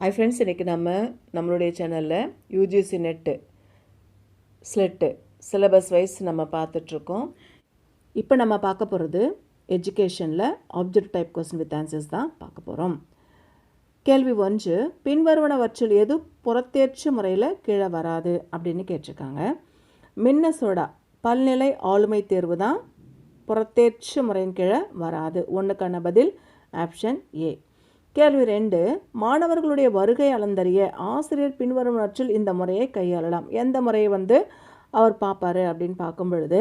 ஐ friends இன்றைக்கி நம்ம நம்மளுடைய சேனலில் UGC net SLET syllabus wise நம்ம பார்த்துட்ருக்கோம் இப்போ நம்ம பார்க்க போகிறது எஜுகேஷனில் object type question with answers தான் பார்க்க போகிறோம் கேள்வி ஒன்று பின்வருவனவற்றில் எது புறத்தேர்ச்சி முறையில் கீழே வராது அப்படின்னு கேட்டிருக்காங்க. மின்னசோடா பல்நிலை ஆளுமை தேர்வு தான் புறத்தேர்ச்சி முறையின் கீழே வராது. ஒன்றுக்கான பதில் ஆப்ஷன் ஏ கேள்வி ரெண்டு மாணவர்களுடைய வருகை அளந்தறிய ஆசிரியர் பின்வரும் நற்றில் இந்த முறையை கையாளலாம். எந்த முறையை வந்து அவர் பார்ப்பாரு அப்படின்னு பார்க்கும் பொழுது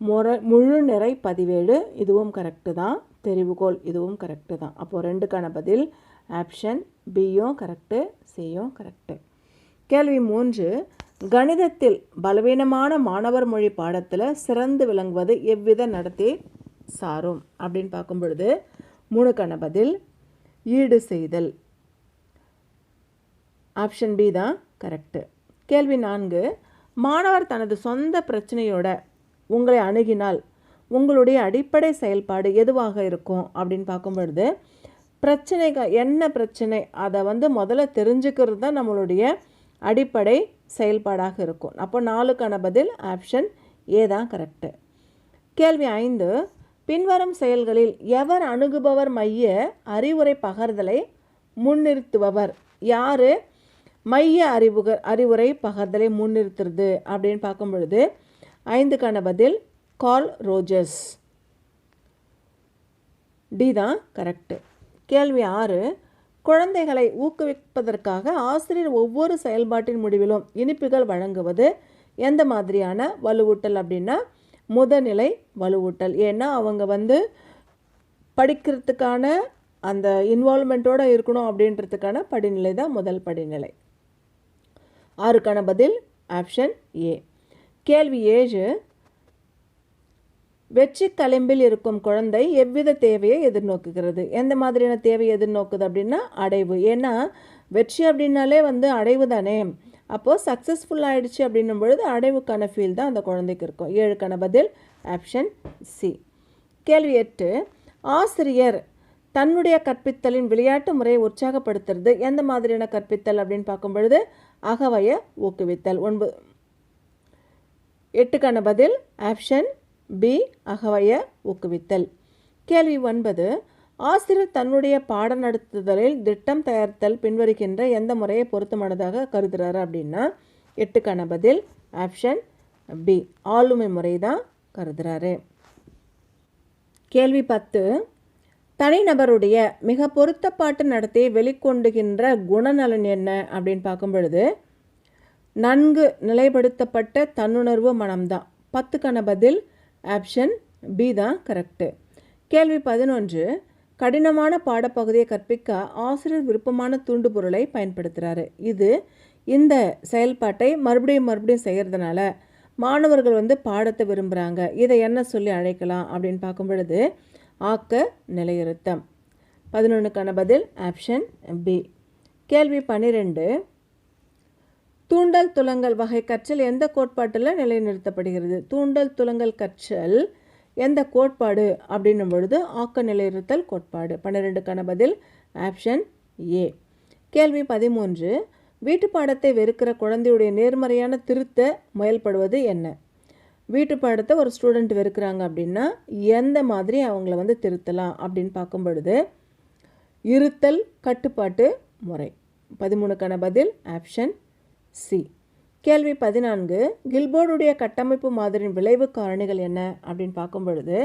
முறை முழு நிறை பதிவேடு இதுவும் கரெக்டு தான் தெரிவுகோள் இதுவும் கரெக்டு தான். அப்போது ரெண்டுக்கான பதில் ஆப்ஷன் பியும் கரெக்டு சியும் கரெக்டு கேள்வி மூன்று கணிதத்தில் பலவீனமான மாணவர் மொழி பாடத்தில் சிறந்து விளங்குவது எவ்வித நடத்தை சாரும்? அப்படின்னு பார்க்கும் பொழுது மூணுக்கான பதில் ஈடு செய்தல். ஆப்ஷன் பி தான் கரெக்டு கேள்வி நான்கு மாணவர் தனது சொந்த பிரச்சனையோட உங்களை அணுகினால் உங்களுடைய அடிப்படை செயல்பாடு எதுவாக இருக்கும் அப்படின்னு பார்க்கும் பொழுது பிரச்சனைகள் என்ன பிரச்சனை அதை வந்து முதல்ல தெரிஞ்சுக்கிறது தான் நம்மளுடைய அடிப்படை செயல்பாடாக இருக்கும். அப்போ நாலுக்கான பதில் ஆப்ஷன் ஏ தான் கரெக்டு கேள்வி ஐந்து பின்வரும் செயல்களில் எவர் அணுகுபவர் மைய அறிவுரை பகர்தலை முன்னிறுத்துபவர்? யார்? மைய அறிவுக அறிவுரை பகர்தலை முன்னிறுத்துறது அப்படின்னு பார்க்கும் பொழுது ஐந்துக்கான பதில் கால் ரோஜர்ஸ். டி தான் கரெக்டு கேள்வி ஆறு குழந்தைகளை ஊக்குவிப்பதற்காக ஆசிரியர் ஒவ்வொரு செயல்பாட்டின் முடிவிலும் இனிப்புகள் வழங்குவது எந்த மாதிரியான வலுவூட்டல் அப்படின்னா முதநிலை வலுவூட்டல். ஏன்னா அவங்க வந்து படிக்கிறதுக்கான அந்த இன்வால்மெண்ட்டோடு இருக்கணும் அப்படின்றதுக்கான படிநிலை தான் முதல் படிநிலை. ஆறுக்கான பதில் ஆப்ஷன் ஏ கேள்வி ஏழு. வெற்றி களம்பில் இருக்கும் குழந்தை எவ்வித தேவையை எதிர்நோக்குகிறது? எந்த மாதிரியான தேவையை எதிர்நோக்குது அப்படின்னா அடைவு. ஏன்னா வெற்றி அப்படின்னாலே வந்து அடைவு தானே. அப்போது சக்ஸஸ்ஃபுல் ஆகிடுச்சு அப்படின்னும் பொழுது அடைவுக்கான ஃபீல் தான் அந்த குழந்தைக்கு இருக்கும். ஏழுக்கான பதில் ஆப்ஷன் சி கேள்வி எட்டு ஆசிரியர் தன்னுடைய கற்பித்தலின் விளையாட்டு முறையை உற்சாகப்படுத்துறது எந்த மாதிரியான கற்பித்தல் அப்படின்னு பார்க்கும் பொழுது அகவய ஊக்குவித்தல். ஒன்பது எட்டுக்கான பதில் ஆப்ஷன் பி அகவய ஊக்குவித்தல். கேள்வி ஒன்பது ஆசிரியர் தன்னுடைய பாட நடத்துதலில் திட்டம் தயாரித்தல் பின்வருகின்ற எந்த முறையை பொருத்தமானதாக கருதுகிறாரு அப்படின்னா எட்டுக்கான பதில் ஆப்ஷன் பி ஆளுமை முறை தான் கருதுகிறாரு கேள்வி பத்து தனிநபருடைய மிக பொருத்தப்பாட்டு நடத்தையை வெளிக்கொண்டுகின்ற குணநலன் என்ன அப்படின்னு பார்க்கும் பொழுது நன்கு நிலைப்படுத்தப்பட்ட தன்னுணர்வு மனம்தான். பத்துக்கான பதில் ஆப்ஷன் பி தான் கரெக்டு கேள்வி பதினொன்று கடினமான பாடப்பகுதியை கற்பிக்க ஆசிரியர் விருப்பமான தூண்டுபொருளை பயன்படுத்துகிறாரு இது இந்த செயல்பாட்டை மறுபடியும் மறுபடியும் செய்கிறதுனால மாணவர்கள் வந்து பாடத்தை விரும்புகிறாங்க இதை என்ன சொல்லி அழைக்கலாம் அப்படின்னு பார்க்கும் பொழுது ஆக்க நிலையிறுத்தம் பதினொன்றுக்கான பதில் ஆப்ஷன் பி. கேள்வி பன்னிரெண்டு தூண்டல் துலங்கல் வகை கற்றல் எந்த கோட்பாட்டில் நிலைநிறுத்தப்படுகிறது? தூண்டல் துலங்கல் கற்றல் எந்த கோட்பாடு அப்படின்னும் பொழுது ஆக்க நிலைநிறுத்தல் கோட்பாடு. பன்னிரெண்டுக்கான பதில் ஆப்ஷன் ஏ கேள்வி பதிமூன்று. வீட்டு பாடத்தை வெறுக்கிற குழந்தையுடைய நேர்மறையான திருத்த முயல்படுவது என்ன? வீட்டு பாடத்தை ஒரு ஸ்டூடெண்ட் வெறுக்கிறாங்க அப்படின்னா எந்த மாதிரி அவங்கள வந்து திருத்தலாம் அப்படின்னு பார்க்கும் பொழுது இருத்தல் கட்டுப்பாட்டு முறை. பதிமூணுக்கான பதில் ஆப்ஷன் சி கேள்வி பதினான்கு கில்போர்டுடைய கட்டமைப்பு மாதிரியின் விளைவு காரணிகள் என்ன? அப்படின்னு பார்க்கும் பொழுது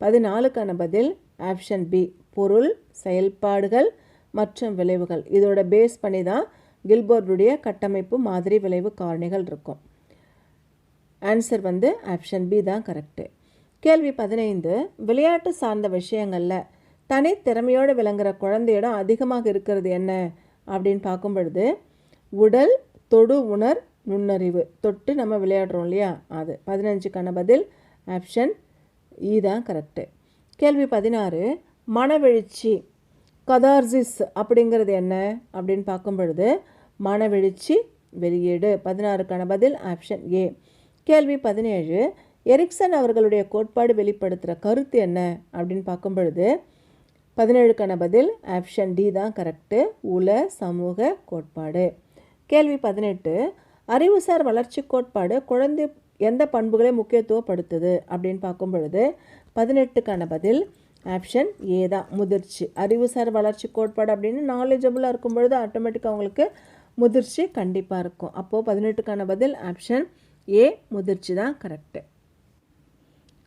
பதினாலுக்கான பதில் ஆப்ஷன் பி பொருள் செயல்பாடுகள் மற்றும் விளைவுகள். இதோட பேஸ் பண்ணி தான் கில்போர்டுடைய கட்டமைப்பு மாதிரி விளைவு காரணிகள் இருக்கும். ஆன்சர் வந்து ஆப்ஷன் பி தான் கரெக்டு கேள்வி பதினைந்து விளையாட்டு சார்ந்த விஷயங்களில் தனி திறமையோடு விளங்குற குழந்தையிடம் அதிகமாக இருக்கிறது என்ன? அப்படின்னு பார்க்கும் பொழுது உடல் தொடு உணர் நுண்ணறிவு. தொட்டு நம்ம விளையாடுறோம் இல்லையா? அது. பதினஞ்சுக்கான பதில். ஆப்ஷன் இ e தான் கரெக்டு கேள்வி பதினாறு. மனவெழுச்சி. கதார்சிஸ் அப்படிங்கிறது என்ன? அப்படின்னு பார்க்கும் பொழுது மனவெழுச்சி வெளியீடு. பதினாறுக்கான பதில். ஆப்ஷன் ஏ கேள்வி பதினேழு. எரிக்சன் அவர்களுடைய கோட்பாடு வெளிப்படுத்துகிற கருத்து என்ன? அப்படின்னு பார்க்கும் பொழுது பதினேழுக்கான பதில். ஆப்ஷன் டி தான் கரெக்டு உல சமூக கோட்பாடு. கேள்வி பதினெட்டு. அறிவுசார் வளர்ச்சி கோட்பாடு குழந்தை எந்த பண்புகளை முக்கியத்துவப்படுத்துது அப்படின்னு பார்க்கும் பொழுது பதினெட்டுக்கான பதில் ஆப்ஷன் ஏ தான் முதிர்ச்சி. அறிவுசார் வளர்ச்சி கோட்பாடு அப்படின்னு நாலேஜபிளாக இருக்கும் பொழுது ஆட்டோமேட்டிக்காக அவங்களுக்கு முதிர்ச்சி கண்டிப்பாக இருக்கும். அப்போது பதினெட்டுக்கான பதில் ஆப்ஷன் ஏ முதிர்ச்சி தான் கரெக்டு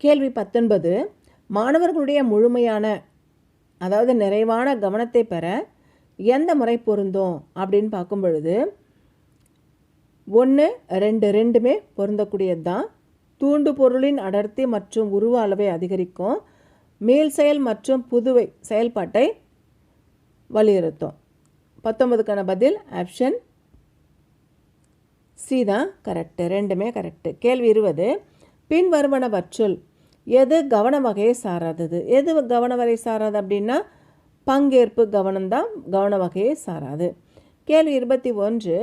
கேள்வி பத்தொன்பது மாணவர்களுடைய முழுமையான அதாவது நிறைவான கவனத்தை பெற எந்த முறை பொருந்தும் அப்படின்னு பார்க்கும் பொழுது ஒன்று ரெண்டு ரெண்டுமே பொருந்தக்கூடியது தான் தூண்டு பொருளின் அடர்த்தி மற்றும் உருவ அளவை அதிகரிக்கும். மேல் செயல் மற்றும் புதுவை செயல்பாட்டை வலியுறுத்தும். பத்தொன்பதுக்கான பதில் ஆப்ஷன் சி தான் கரெக்டு ரெண்டுமே கரெக்டு கேள்வி இருபது. பின்வருவனவற்றுள் எது கவன வகையை சாராதது? எது கவன வகை சாராது அப்படின்னா பங்கேற்பு கவனம்தான் கவன வகையை சாராது. கேள்வி இருபத்தி ஒன்று.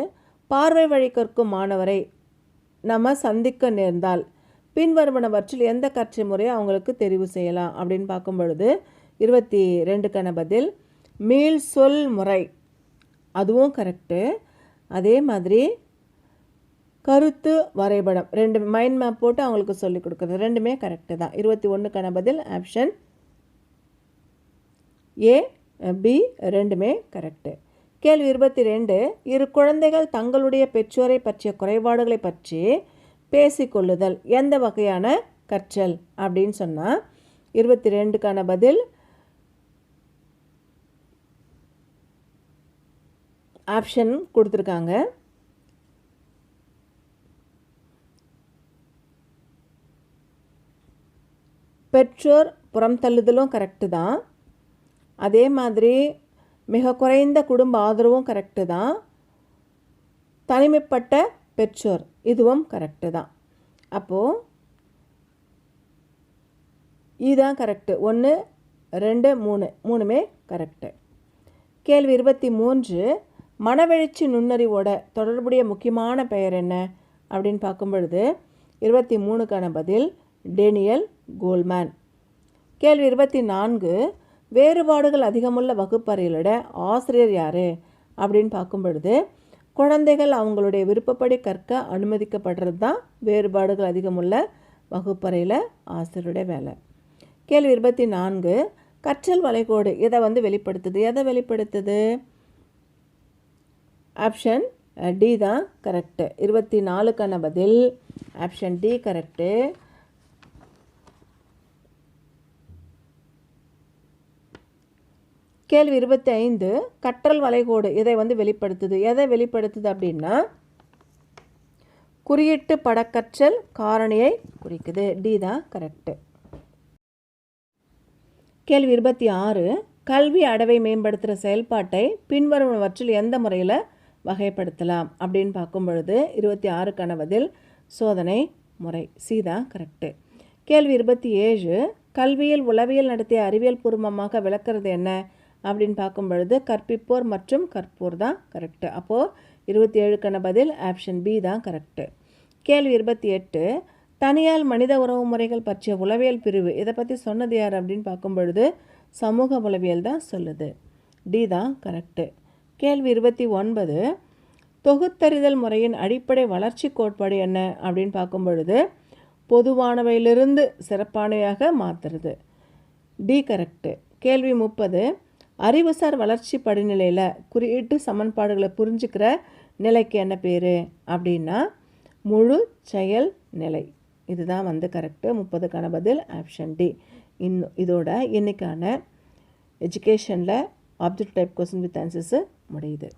பார்வை வழி கற்கும் மாணவரை நம்ம சந்திக்க நேர்ந்தால் பின்வருவனவற்றில் எந்த கற்றை முறையை அவங்களுக்கு தெரிவு செய்யலாம் அப்படின்னு பார்க்கும் பொழுது இருபத்தி ரெண்டுக்கான பதில் மீள் சொல் முறை. அதுவும் கரெக்டு அதே மாதிரி கருத்து வரைபடம். ரெண்டு மைண்ட் மேப் போட்டு அவங்களுக்கு சொல்லிக் கொடுக்குறது. ரெண்டுமே கரெக்டு தான். இருபத்தி ஒன்றுக்கான பதில் ஆப்ஷன் ஏ பி ரெண்டுமே கரெக்டு கேள்வி இருபத்தி ரெண்டு இரு குழந்தைகள் தங்களுடைய பெற்றோரை பற்றிய குறைபாடுகளை பற்றி பேசிக்கொள்ளுதல். எந்த வகையான கற்றல் அப்படின்னு சொன்னால் இருபத்தி ரெண்டுக்கான பதில் ஆப்ஷன் கொடுத்துருக்காங்க. பெற்றோர் புறம் தள்ளுதலும் கரெக்டு தான். அதே மாதிரி மிக குறைந்த குடும்ப ஆதரவும் கரெக்டு தான். தனிமைப்பட்ட பெற்றோர் இதுவும் கரெக்டு தான். அப்போது இதுதான் கரெக்டு ஒன்று ரெண்டு மூணு மூணுமே கரெக்டு கேள்வி இருபத்தி மூன்று மனவெழுச்சி நுண்ணறிவோட தொடர்புடைய முக்கியமான பெயர் என்ன? அப்படின்னு பார்க்கும் பொழுது இருபத்தி மூணுக்கான பதில் டேனியல் கோல்மேன். கேள்வி இருபத்தி நான்கு வேறுபாடுகள் அதிகமுள்ள வகுப்பறையிலோட ஆசிரியர் யார்? அப்படின்னு பார்க்கும் பொழுது குழந்தைகள் அவங்களுடைய விருப்பப்படி கற்க அனுமதிக்கப்படுறது தான் வேறுபாடுகள் அதிகமுள்ள வகுப்பறையில் ஆசிரியருடைய வேலை. கேள்வி இருபத்தி நான்கு கற்றல் வளைகோடு எதை வந்து வெளிப்படுத்துது? எதை வெளிப்படுத்துது? ஆப்ஷன் டி தான் கரெக்டு இருபத்தி நாலுக்கான பதில் ஆப்ஷன் டி கரெக்டு கேள்வி இருபத்தி ஐந்து கற்றல் வளைகோடு இதை வந்து வெளிப்படுத்துது. எதை வெளிப்படுத்துது அப்படின்னா குறியீட்டு படக்கற்றல் காரணியை குறிக்குது. டி தான் கரெக்டு கேள்வி இருபத்தி ஆறு கல்வி அடவை மேம்படுத்துகிற செயல்பாட்டை பின்வருவனவற்றில் எந்த முறையில் வகைப்படுத்தலாம் அப்படின்னு பார்க்கும் பொழுது இருபத்தி ஆறுக்கான பதில் சோதனை முறை. சி தான் கரெக்டு கேள்வி இருபத்தி ஏழு கல்வியில் உளவியல் நடத்திய அறிவியல் பூர்வமாக விளக்குறது என்ன? அப்படின்னு பார்க்கும் பொழுது கற்பிப்போர் மற்றும் கற்போர் தான் கரெக்டு அப்போது இருபத்தி ஏழுக்கான பதில் ஆப்ஷன் பி தான் கரெக்டு கேள்வி இருபத்தி எட்டு தனியால் மனித உறவு முறைகள் பற்றிய உளவியல் பிரிவு. இதை பற்றி சொன்னது யார் அப்படின்னு பார்க்கும் பொழுது சமூக உளவியல் தான் சொல்லுது. டி தான் கரெக்டு கேள்வி இருபத்தி ஒன்பது தொகுத்தறிதல் முறையின் அடிப்படை வளர்ச்சி கோட்பாடு என்ன அப்படின்னு பார்க்கும் பொழுது பொதுவானவையிலிருந்து சிறப்பானவையாக மாற்றுறது டி கரெக்டு கேள்வி முப்பது அறிவுசார் வளர்ச்சி படிநிலையில் குறியீட்டு சமன்பாடுகளை புரிஞ்சுக்கிற நிலைக்கு என்ன பேர்? அப்படின்னா முழு செயல் நிலை. இதுதான் வந்து கரெக்டு முப்பதுக்கான பதில் ஆப்ஷன் டி இன்னும் இதோட இன்றைக்கான எஜுகேஷனில் object type question with answers முடியுது.